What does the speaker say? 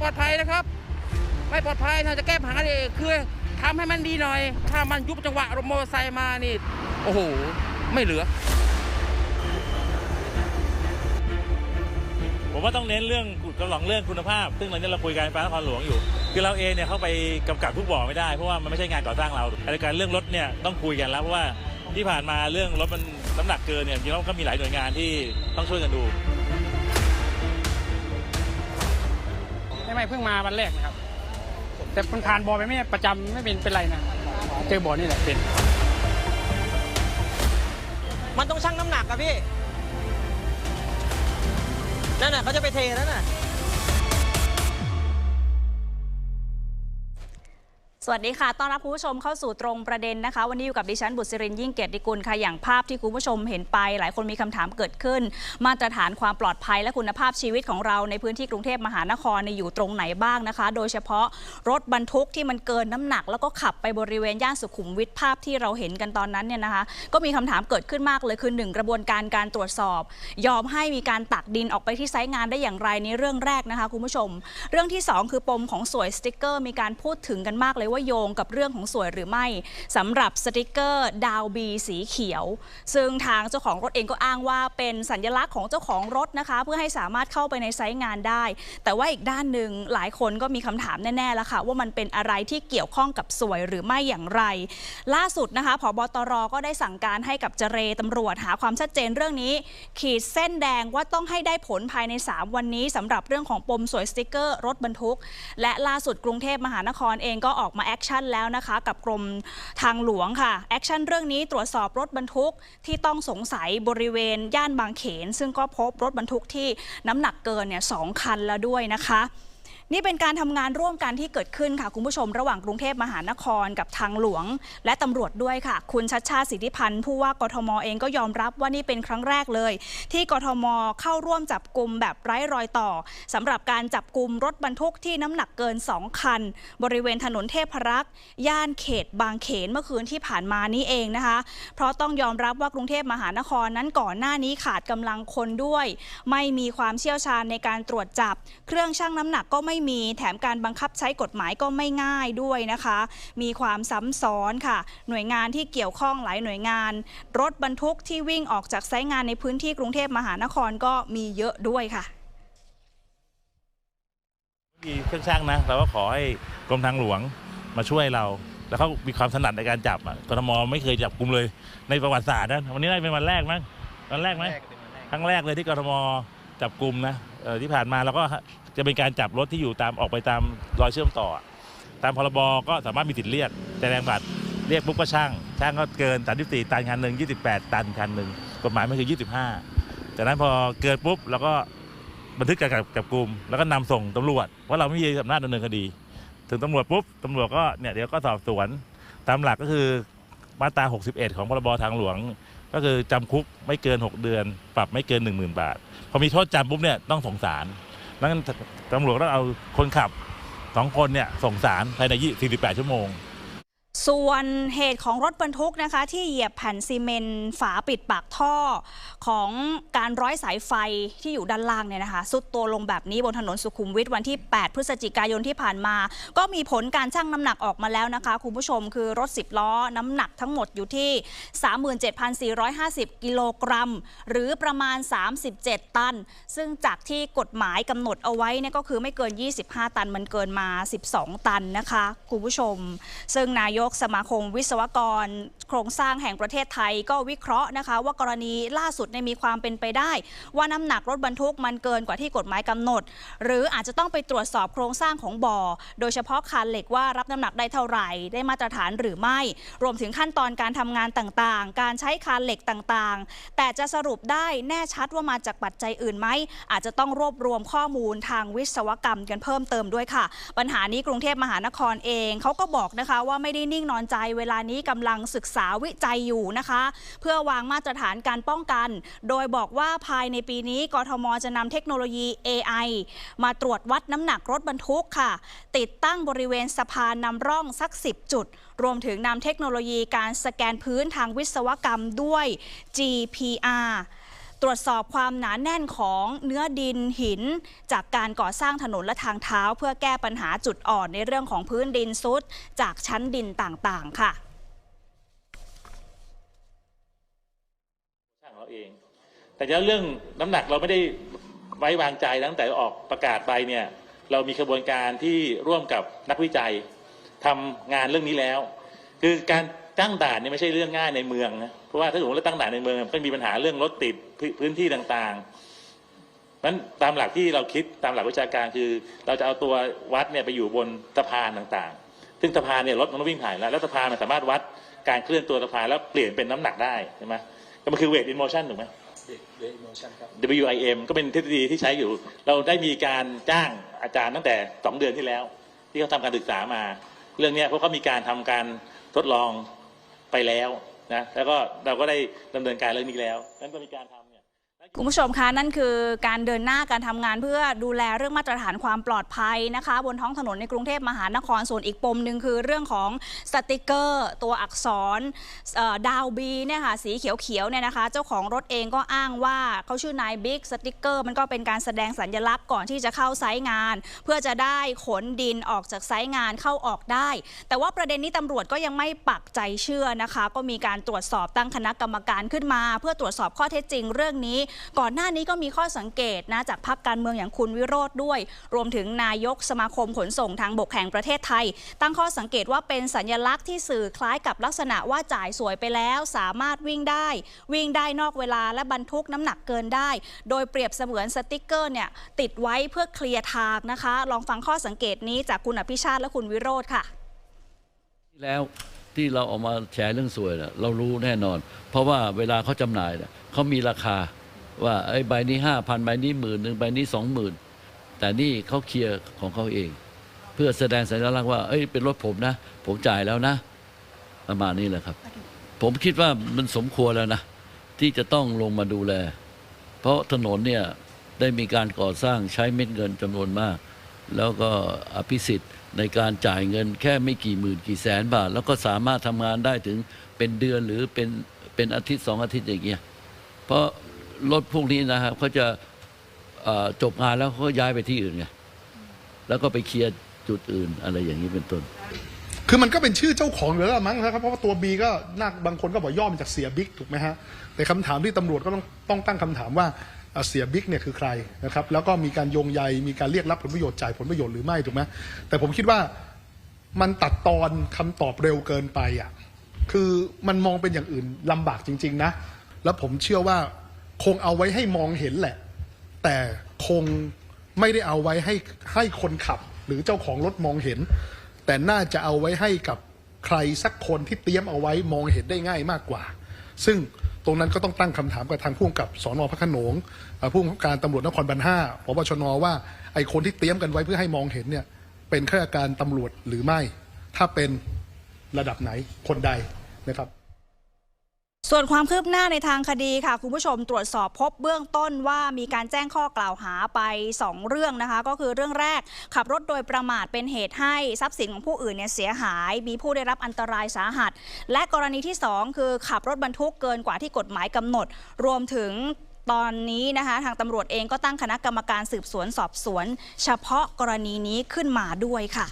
ปลอดภัยนะครับ ไม่ปลอดภัยเราจะแก้ปัญหาเลยคือทำให้มันดีหน่อย ถ้ามันยุบจังหวะรถมอเตอร์ไซค์มานี่ โอ้โห ไม่เหลือ ผมว่าต้องเน้นเรื่องกำลังเรื่องคุณภาพ ซึ่งตอนนี้เราคุยกันฟ้านครหลวงอยู่ คือเราเองเนี่ยเข้าไปกำกับทุกบ่อไม่ได้ เพราะว่ามันไม่ใช่งานก่อสร้างเราในการเรื่องรถเนี่ยต้องคุยกันแล้วเพราะว่าที่ผ่านมาเรื่องรถมันน้ำหนักเกินเนี่ยจริงๆแล้วก็มีหลายหน่วยงานที่ต้องช่วยกันดู ไม่ไม่เพิ่งมาวันแรกนะครับ แต่คนผ่านบ่อไปไม่ประจำไม่เป็นเป็นไรนะเจอบ่อนี่แหละเป็น มันต้องชั่งน้ำหนักอะพี่นั่นน่ะเขาจะไปเทแล้วน่ะ วัสดีค่ะ ต้อนรับคุณผู้ชมเข้าสู่ตรงประเด็นนะคะ วันนี้อยู่กับดิฉันบุษรินยิ่งเกียรติกุลค่ะ อย่างภาพที่คุณผู้ชมเห็นไป หลายคนมีคำถามเกิดขึ้น มาตรฐานความปลอดภัยและคุณภาพชีวิตของเราในพื้นที่กรุงเทพมหานครในอยู่ตรงไหนบ้างนะคะ โดยเฉพาะรถบรรทุกที่มันเกินน้ำหนัก แล้วก็ขับไปบริเวณย่านสุขุมวิทภาพที่เราเห็นกันตอนนั้นเนี่ยนะคะ ก็มีคำถามเกิดขึ้นมากเลยคือหนึ่งกระบวนการการตรวจสอบ ยอมให้มีการตักดินออกไปที่ไซต์งานได้อย่างไรนี่เรื่องแรกนะคะคุณผู้ชม เรื่องที่สองคือปมของสวยสติกเกอร์ มีการพูดถึงกันมากเลยว่าโยงกับเรื่องของสวยหรือไม่สำหรับสติกเกอร์ดาวบีสีเขียว ซึ่งทางเจ้าของรถเองก็อ้างว่าเป็นสัญลักษณ์ของเจ้าของรถนะคะ เพื่อให้สามารถเข้าไปในไซต์งานได้ แต่ว่าอีกด้านหนึ่งหลายคนก็มีคำถามแน่ๆแล้วค่ะ ว่ามันเป็นอะไรที่เกี่ยวข้องกับสวยหรือไม่อย่างไร ล่าสุดนะคะผบตรก็ได้สั่งการให้กับเจรตำรวจหาความชัดเจนเรื่องนี้ ขีดเส้นแดงว่าต้องให้ได้ผลภายใน 3 วันนี้สำหรับเรื่องของปมสวยสติกเกอร์รถบรรทุก และล่าสุดกรุงเทพมหานครเองก็ออกมาแอคชั่นแล้วนะคะกับกรมทางหลวงค่ะแอคชั่นเรื่องนี้ตรวจสอบรถบรรทุกที่ต้องสงสัยบริเวณย่านบางเขน ซึ่งก็พบรถบรรทุกที่น้ำหนักเกินเนี่ยสองคันแล้วด้วยนะคะ นี่เป็นการทำงานร่วมกันที่เกิดขึ้นค่ะ คุณผู้ชมระหว่างกรุงเทพมหานครกับทางหลวง และตำรวจด้วยค่ะ คุณชัดชาติสิทธิพันธ์ผู้ว่ากทมเองก็ยอมรับว่านี่เป็นครั้งแรกเลย ที่กทมเข้าร่วมจับกลุ่มแบบไร้รอยต่อสำหรับการจับกลุ่มรถบรรทุกที่น้ำหนักเกิน 2 คัน บริเวณถนนเทพรักษ์ย่านเขต บางเขนเมื่อคืนที่ผ่านมานี้เองนะคะ เพราะต้องยอมรับว่ากรุงเทพมหานครนั้นก่อนหน้านี้ขาดกำลังคนด้วย ไม่มีความเชี่ยวชาญในการตรวจจับ เครื่องชั่งน้ำหนักก็ไม่มีแถมการบังคับใช้กฎหมายก็ไม่ง่ายด้วยนะคะ มีความซ้ำซ้อนค่ะ หน่วยงานที่เกี่ยวข้องหลายหน่วยงาน รถบรรทุกที่วิ่งออกจากไซต์งานในพื้นที่กรุงเทพมหานครก็มีเยอะด้วยค่ะมีเครื่องช่างนะเราก็ขอให้กรมทางหลวงมาช่วยเรา แล้วเขามีความถนัดในการจับอะกทมไม่เคยจับกลุ่มเลยในประวัติศาสตร์นะวันนี้ได้เป็นวันแรกมั้งวันแรกไหมครั้งแรกเลยที่กทมจับกลุ่มนะเอ่อ ที่ผ่านมาเราก็จะเป็นการจับรถที่อยู่ตามออกไปตามรอยเชื่อมต่อ ตามพรบก็สามารถมีสิทธิ์เรียกแต่แรงบัตรเรียกปุ๊บก็ช่าง ช่างก็เกิน34ตันคันหนึ่ง28 ตันคันหนึ่งกฎหมายมันคือ 25 จากนั้นพอเกินปุ๊บเราก็บันทึกการจับกลุ่มแล้วก็นำส่งตำรวจว่าเราไม่มีอำนาจดำเนินคดี ถึงตำรวจปุ๊บตำรวจก็เนี่ยเดี๋ยวก็สอบสวน ตามหลักก็คือมาตรา 61 ของพรบทางหลวง ก็คือจำคุกไม่เกิน 6 เดือน ปรับไม่เกิน 10,000 บาท พอมีโทษจำปุ๊บเนี่ยต้องส่งสารดังนั้นตำรวจต้องเอาคนขับสองคนเนี่ยส่งสารภายใน48 ชั่วโมง ส่วนเหตุของรถบรรทุกนะคะ ที่เหยียบแผ่นซีเมนต์ฝาปิดปากท่อของการร้อยสายไฟที่อยู่ด้านล่างเนี่ยนะคะสุดตัวลงแบบนี้บนถนนสุขุมวิทวันที่ 8 พฤศจิกายนที่ผ่านมา ก็มีผลการชั่งน้ำหนักออกมาแล้วนะคะ คุณผู้ชมคือรถ 10 ล้อน้ำหนักทั้งหมดอยู่ที่ 37,450 กิโลกรัม หรือประมาณ 37 ตัน ซึ่งจากที่กฎหมายกำหนดเอาไว้เนี่ยก็คือไม่เกิน 25 ตันมันเกินมา 12 ตันนะคะคุณผู้ชม ซึ่งนายกสมาคมวิศวกร โครงสร้างแห่งประเทศไทยก็วิเคราะห์นะคะ ว่ากรณีล่าสุดในมีความเป็นไปได้ ว่าน้ำหนักรถบรรทุกมันเกินกว่าที่กฎหมายกำหนด หรืออาจจะต้องไปตรวจสอบโครงสร้างของบ่อ โดยเฉพาะคานเหล็กว่ารับน้ำหนักได้เท่าไหร่ได้มาตรฐานหรือไม่ รวมถึงขั้นตอนการทำงานต่างๆ การใช้คานเหล็กต่างๆ แต่จะสรุปได้แน่ชัดว่ามาจากปัจจัยอื่นไหมอาจจะต้องรวบรวมข้อมูลทางวิศวกรรมกันเพิ่มเติมด้วยค่ะ ปัญหานี้กรุงเทพมหานครเองเขาก็บอกนะคะว่าไม่ได้นิ่งนอนใจเวลานี้กำลังศึกษาวิจัยอยู่นะคะ เพื่อวางมาตรฐานการป้องกัน โดยบอกว่าภายในปีนี้กทมจะนำเทคโนโลยี AI มาตรวจวัดน้ำหนักรถบรรทุกค่ะ ติดตั้งบริเวณสะพานนำร่องสัก 10 จุด รวมถึงนำเทคโนโลยีการสแกนพื้นทางวิศวกรรมด้วย GPR ตรวจสอบความหนาแน่นของเนื้อดินหิน จากการก่อสร้างถนนและทางเท้า เพื่อแก้ปัญหาจุดอ่อนในเรื่องของพื้นดินซุด จากชั้นดินต่างๆ ค่ะ ช่าง เอง แต่เรื่องน้ำหนักเราไม่ได้ไว้วางใจตั้งแต่ออกประกาศไปเนี่ยเรามีกระบวนการที่ร่วมกับนักวิจัยทำงานเรื่องนี้แล้ว คือการตั้งด่านเนี่ยไม่ใช่เรื่องง่ายในเมืองนะเพราะว่าถ้าสมมติเราตั้งด่านในเมืองมันก็มีปัญหาเรื่องรถติดพื้นที่ต่างๆนั้นตามหลักที่เราคิดตามหลักวิชาการคือ เราจะเอาตัววัดเนี่ยไปอยู่บนสะพานต่างๆ ซึ่งสะพานเนี่ยรถมันต้องวิ่งผ่านแล้วแล้วสะพานมันสามารถวัดการเคลื่อนตัวสะพานแล้วเปลี่ยนเป็นน้ำหนักได้ใช่ไหม ก็มันคือ weight in motion ถูกไหม WIM ก็เป็นทฤษฎีที่ใช้อยู่ เราได้มีการจ้างอาจารย์ตั้งแต่ 2 เดือนที่แล้ว ที่เขาทำการศึกษามา เรื่องเนี้ยเพราะเขามีการทำการทดลองไปแล้วนะแล้วก็เราก็ได้ดำเนินการเรื่องนี้แล้วนั้นก็มีการทำเนี่ย คุณผู้ชมคะนั่นคือการเดินหน้าการทำงานเพื่อดูแลเรื่องมาตรฐานความปลอดภัยนะคะ บนท้องถนนในกรุงเทพมหานครส่วนอีกปมหนึ่งคือเรื่องของสติกเกอร์ ตัวอักษรดาวบีเนี่ยค่ะสีเขียวๆเนี่ยนะคะ เจ้าของรถเองก็อ้างว่าเขาชื่อนายบิ๊กสติกเกอร์มันก็เป็นการแสดงสัญลักษณ์ก่อนที่จะเข้าไซต์งาน เพื่อจะได้ขนดินออกจากไซต์งานเข้าออกได้ แต่ว่าประเด็นนี้ตำรวจก็ยังไม่ปักใจเชื่อนะคะ ก็มีการตรวจสอบตั้งคณะกรรมการขึ้นมา เพื่อตรวจสอบข้อเท็จจริงเรื่องนี้ก่อนหน้านี้ก็มีข้อสังเกตนะจากพักการเมืองอย่างคุณวิโรธด้วย รวมถึงนายกสมาคมขนส่งทางบกแห่งประเทศไทย ตั้งข้อสังเกตว่าเป็นสัญลักษณ์ที่สื่อคล้ายกับลักษณะว่าจ่ายสวยไปแล้ว สามารถวิ่งได้ วิ่งได้นอกเวลาและบรรทุกน้ำหนักเกินได้ โดยเปรียบเสมือนสติกเกอร์เนี่ยติดไว้เพื่อเคลียร์ทางนะคะ ลองฟังข้อสังเกตนี้จากคุณอภิชาติและคุณวิโรธค่ะที่แล้วที่เราออกมาแชร์เรื่องสวยนะเรารู้แน่นอน เพราะว่าเวลาเขาจำหน่ายนะเขามีราคา ว่าไอ้ใบนี้ห้าพันใบนี้หมื่นหนึ่งใบนี้สองหมื่นแต่นี่เขาเคลียร์ของเขาเอง เพื่อแสดงสัญลักษณ์ว่าเอ้ยเป็นรถผมนะ ผมจ่ายแล้วนะ ประมาณนี้แหละครับ ผมคิดว่ามันสมควรแล้วนะ ที่จะต้องลงมาดูแล เพราะถนนเนี่ยได้มีการก่อสร้างใช้เม็ดเงินจำนวนมาก แล้วก็อภิสิทธิ์ในการจ่ายเงินแค่ไม่กี่หมื่นกี่แสนบาท แล้วก็สามารถทำงานได้ถึงเป็นเดือนหรือเป็นเป็นอาทิตย์สองอาทิตย์อย่างเงี้ยเพราะ รถพวกนี้นะครับเขาจะจบงานแล้วเขาย้ายไปที่อื่นไงแล้วก็ไปเคลียร์จุดอื่นอะไรอย่างนี้เป็นต้น คือมันก็เป็นชื่อเจ้าของอยู่แล้วล่ะมั้งนะครับเพราะว่าตัวบีก็น่าบางคนก็บอกย่อมาจากเสียบิ๊กถูกไหมฮะแต่คำถามที่ตำรวจก็ต้องต้องตั้งคำถามว่าเสียบิ๊กเนี่ยคือใครนะครับแล้วก็มีการโยงใยมีการเรียกรับผลประโยชน์จ่ายผลประโยชน์หรือไม่ถูกไหมแต่ผมคิดว่ามันตัดตอนคำตอบเร็วเกินไปอะคือมันมองเป็นอย่างอื่นลำบากจริง ๆ นะ แล้วผมเชื่อว่า คงเอาไว้ให้มองเห็นแหละ แต่คงไม่ได้เอาไว้ให้ให้คนขับ หรือเจ้าของรถมองเห็น แต่น่าจะเอาไว้ให้กับใครสักคนที่เตรียมเอาไว้มองเห็นได้ง่ายมากกว่า ซึ่งตรงนั้นก็ต้องตั้งคำถามกับทางผู้กำกับสอนอพระขนงผู้กำกับการตำรวจนครบาลห้าพบชนว่าไอคนที่เตรียมกันไว้เพื่อให้มองเห็นเนี่ยเป็นข้าราชการตำรวจหรือไม่ ถ้าเป็นระดับไหนคนใดนะครับ ส่วนความคืบหน้าในทางคดีค่ะ คุณผู้ชมตรวจสอบพบเบื้องต้นว่ามีการแจ้งข้อกล่าวหาไป 2 เรื่องนะคะ ก็คือเรื่องแรกขับรถโดยประมาทเป็นเหตุให้ทรัพย์สินของผู้อื่นเนี่ยเสียหาย มีผู้ได้รับอันตรายสาหัส และกรณีที่ 2 คือขับรถบรรทุกเกินกว่าที่กฎหมายกำหนด รวมถึงตอนนี้นะคะทางตำรวจเองก็ตั้งคณะกรรมการสืบสวนสอบสวน เฉพาะกรณีนี้ขึ้นมาด้วยค่ะ